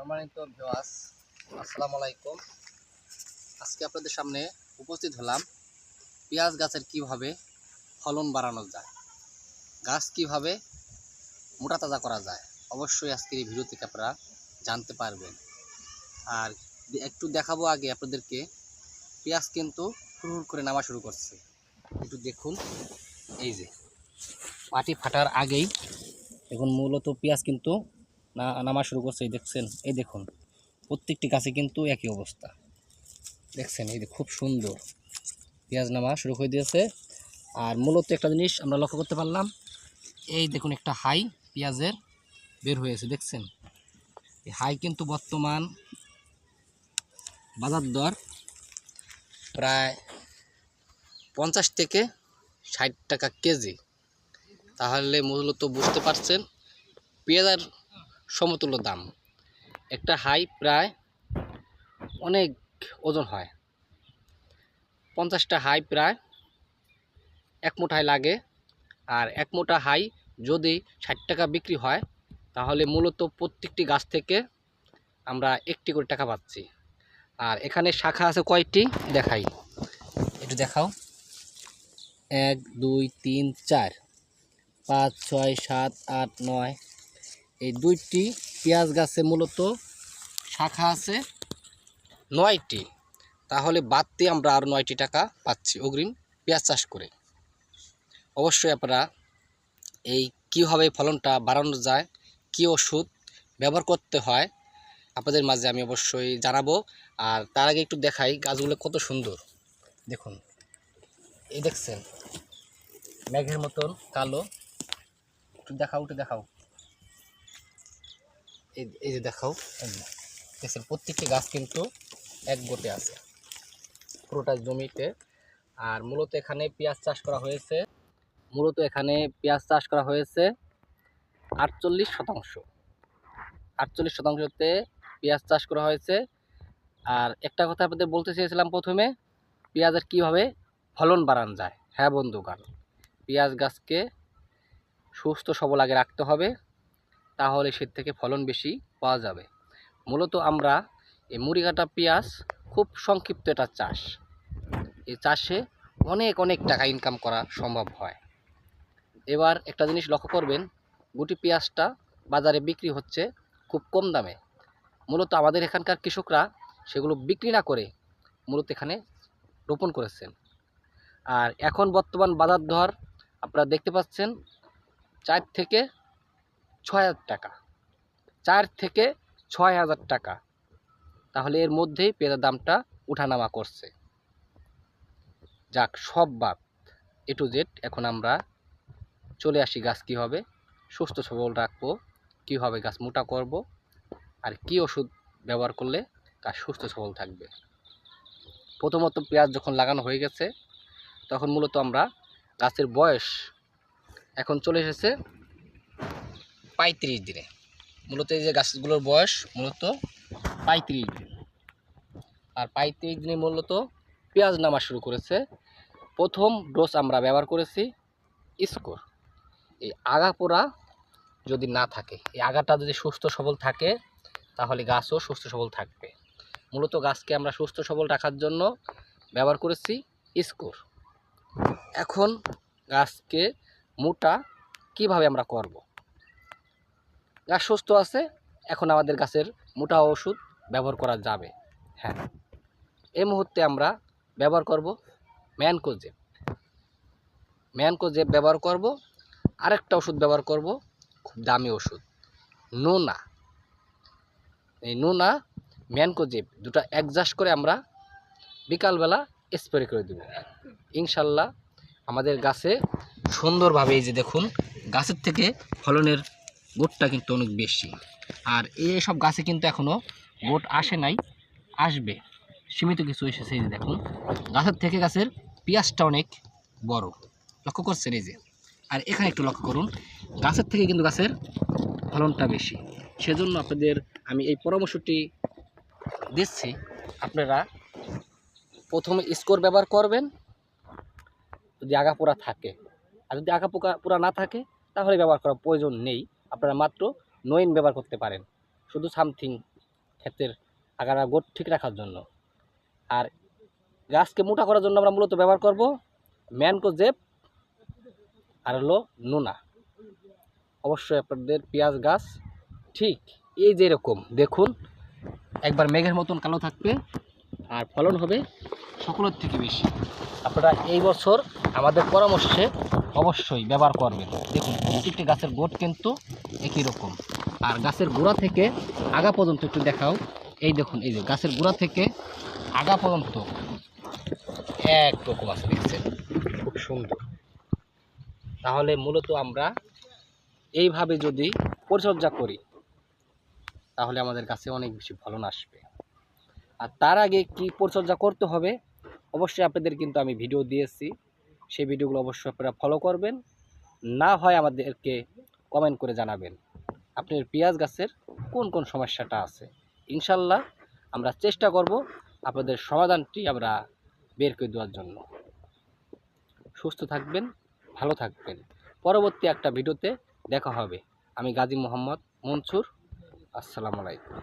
সম্মানিত ভিওয়াস আসসালামু আলাইকুম। আজকে আপনাদের সামনে উপস্থিত হলাম পেঁয়াজ গাছের কীভাবে ফলন বাড়ানো যায়, গাছ কীভাবে মোটা তাজা করা যায়, অবশ্যই আজকের এই ভিডিও থেকে আপনারা জানতে পারবেন। আর একটু দেখাবো আগে আপনাদেরকে, পেঁয়াজ কিন্তু হুড় করে নামা শুরু করছে। একটু দেখুন, এই যে মাটি ফাটার আগেই এখন মূলত পেঁয়াজ কিন্তু না, নামা শুরু করছে, এই দেখছেন, এই দেখুন, প্রত্যেকটি গাছে কিন্তু একই অবস্থা। দেখছেন, এই খুব সুন্দর পেঁয়াজ নামা শুরু করে দিয়েছে। আর মূলত একটা জিনিস আমরা লক্ষ্য করতে পারলাম, এই দেখুন একটা হাই পেঁয়াজের বের হয়েছে, দেখছেন? এই হাই কিন্তু বর্তমান বাজার দর প্রায় পঞ্চাশ থেকে ষাট টাকা কেজি। তাহলে মূলত বুঝতে পারছেন পেঁয়াজের সমতুল্য দাম। একটা হাই প্রায় অনেক ওজন হয়। পঞ্চাশটা হাই প্রায় এক মুঠায় লাগে। আর এক মুঠা হাই যদি ষাট টাকা বিক্রি হয়, তাহলে মূলত প্রত্যেকটি গাছ থেকে আমরা একটি করে টাকা পাচ্ছি। আর এখানে শাখা আছে কয়টি? দেখাই। একটু দেখাও। এক, দুই, তিন, চার। পাঁচ, ছয়, সাত, আট, নয় এই দুইটি পেঁয়াজ গাছে মূলত শাখা আছে, নয়টি। তাহলে বাড়তি আমরা আরও নয়টি টাকা পাচ্ছি অগ্রিম পেঁয়াজ চাষ করে। অবশ্যই আপনারা এই কীভাবে ফলনটা বাড়ানো যায়, কী ওষুধ ব্যবহার করতে হয়, আপনাদের মাঝে আমি অবশ্যই জানাব। আর তার আগে একটু দেখাই গাছগুলো কত সুন্দর। দেখুন, এই দেখছেন, মেঘের মতন কালো। একটু দেখাও একটু দেখাও। এই যে দেখাও। দেখছেন, প্রত্যেকটি গাছ কিন্তু এক গোটে আছে। পুরোটা জমিতে। আর মূলত এখানে পেঁয়াজ চাষ করা হয়েছে। মূলত এখানে পেঁয়াজ চাষ করা হয়েছে আটচল্লিশ শতাংশ। আটচল্লিশ শতাংশতে পেঁয়াজ চাষ করা হয়েছে। আর একটা কথা আপনাদের বলতে চেয়েছিলাম প্রথমে, পেঁয়াজের কীভাবে ফলন বাড়ানো যায়। হ্যাঁ বন্ধুগণ, পেঁয়াজ গাছকে সুস্থ সবল আগে রাখতে হবে। তাহলে সে থেকে ফলন বেশি পাওয়া যাবে। মূলত আমরা এই মুড়িঘাটা পেঁয়াজ খুব সংক্ষিপ্ত একটা চাষ। এই চাষে অনেক অনেক টাকা ইনকাম করা সম্ভব হয়। এবার একটা জিনিস লক্ষ্য করবেন, গুটি পেঁয়াজটা বাজারে বিক্রি হচ্ছে খুব কম দামে। মূলত আমাদের এখানকার কৃষকরা সেগুলো বিক্রি না করে মূলত এখানে রোপণ করেছেন। আর এখন বর্তমান বাজার দর আপনারা দেখতে পাচ্ছেন, চার থেকে ছয় হাজার টাকা। চার থেকে ছয় হাজার টাকা। তাহলে এর মধ্যেই পেঁয়াজের দামটা উঠানামা করছে। যাক, সব বাদ। এ টু জেড এখন আমরা চলে আসি গাছ কীভাবে সুস্থ সবল রাখব কীভাবে গাছ মোটা করব, আর কি ওষুধ ব্যবহার করলে গাছ সুস্থ সবল থাকবে। প্রথমত পেঁয়াজ যখন লাগানো হয়ে গেছে, তখন মূলত আমরা গাছের বয়স এখন চলে এসেছে পঁয়ত্রিশ দিনে। মূলত এই যে গাছগুলোর বয়স মূলত পঁয়ত্রিশ দিন। আর পঁয়ত্রিশ দিনে মূলত পেঁয়াজ নামা শুরু করেছে। প্রথম ডোজ আমরা ব্যবহার করেছি স্কোর। এই আগা পোড়া যদি না থাকে, এই আগাটা যদি সুস্থ সবল থাকে, তাহলে গাছও সুস্থ সবল থাকবে। মূলত গাছকে আমরা সুস্থ সবল রাখার জন্য ব্যবহার করেছি স্কোর। এখন গাছকে মোটা কীভাবে আমরা করব? গাছ সুস্থ আছে, এখন আমাদের গাছের মোটা ওষুধ ব্যবহার করা যাবে। হ্যাঁ। এই মুহূর্তে আমরা ব্যবহার করব ম্যানকোজেব। ম্যানকোজেব ব্যবহার করব। আরেকটা ওষুধ ব্যবহার করব, খুব দামি ওষুধ, নোনা। এই নোনা, ম্যানকোজেব, দুটো অ্যাডজাস্ট করে আমরা বিকালবেলা স্প্রে করে দেব। ইনশাল্লাহ আমাদের গাছে সুন্দরভাবে এই যে দেখুন, গাছের থেকে ফলনের গোটটা কিন্তু অনেক বেশি। আর এইসব গাছে কিন্তু এখনও গোট আসে নাই, আসবে। সীমিত কিছু এসেছে এই যে দেখুন। গাছের থেকে গাছের পেঁয়াজটা অনেক বড়। লক্ষ্য করছেন এই যে। আর এখানে একটু লক্ষ্য করুন, গাছের থেকে কিন্তু গাছের ফলনটা বেশি। সেজন্য আপনাদের আমি এই পরামর্শটি দিচ্ছি, আপনারা প্রথমে স্কোর ব্যবহার করবেন, যদি আগা পোড়া থাকে। আর যদি আগা পোকা পোড়া না থাকে, তাহলে ব্যবহার করার প্রয়োজন নেই। আপনারা মাত্র নইন ব্যবহার করতে পারেন। শুধু সামথিং ক্ষেতের আগারা গোট ঠিক রাখার জন্য। আর গাছকে মোটা করার জন্য আমরা মূলত ব্যবহার করব ম্যানকো জেপ আর হলো নোনা। অবশ্যই আপনাদের পেঁয়াজ গাছ ঠিক এই যে এরকম। দেখুন, একবার মেঘের মতন কালো থাকবে আর ফলন হবে সকলের থেকে বেশি। আপনারা এই বছর আমাদের পরামর্শে অবশ্যই ব্যবহার করবেন। দেখুন, প্রত্যেকটি গাছের গোট কিন্তু একই রকম। আর গাছের গোড়া থেকে আগা পর্যন্ত একটু দেখাও। এই দেখুন, এই যে গাছের গোড়া থেকে আগা পর্যন্ত এক রকম আছে, দেখছেন? খুব সুন্দর। তাহলে মূলত আমরা এইভাবে যদি পরিচর্যা করি, তাহলে আমাদের কাছে অনেক বেশি ফলন আসবে। আর তার আগে কি পরিচর্যা করতে হবে? অবশ্যই আপনাদের কিন্তু আমি ভিডিও দিয়েছি। সেই ভিডিওগুলো অবশ্যই আপনারা ফলো করবেন। না হয় আমাদেরকে কমেন্ট করে জানাবেন আপনার পেঁয়াজ গাছের কোন কোন সমস্যাটা আছে? ইনশাল্লাহ আমরা চেষ্টা করব আপনাদের সমাধানটি আমরা বের করে দেওয়ার জন্য। সুস্থ থাকবেন, ভালো থাকবেন। পরবর্তী একটা ভিডিওতে দেখা হবে। আমি গাজী মোহাম্মদ মনসুর, আসসালামু আলাইকুম।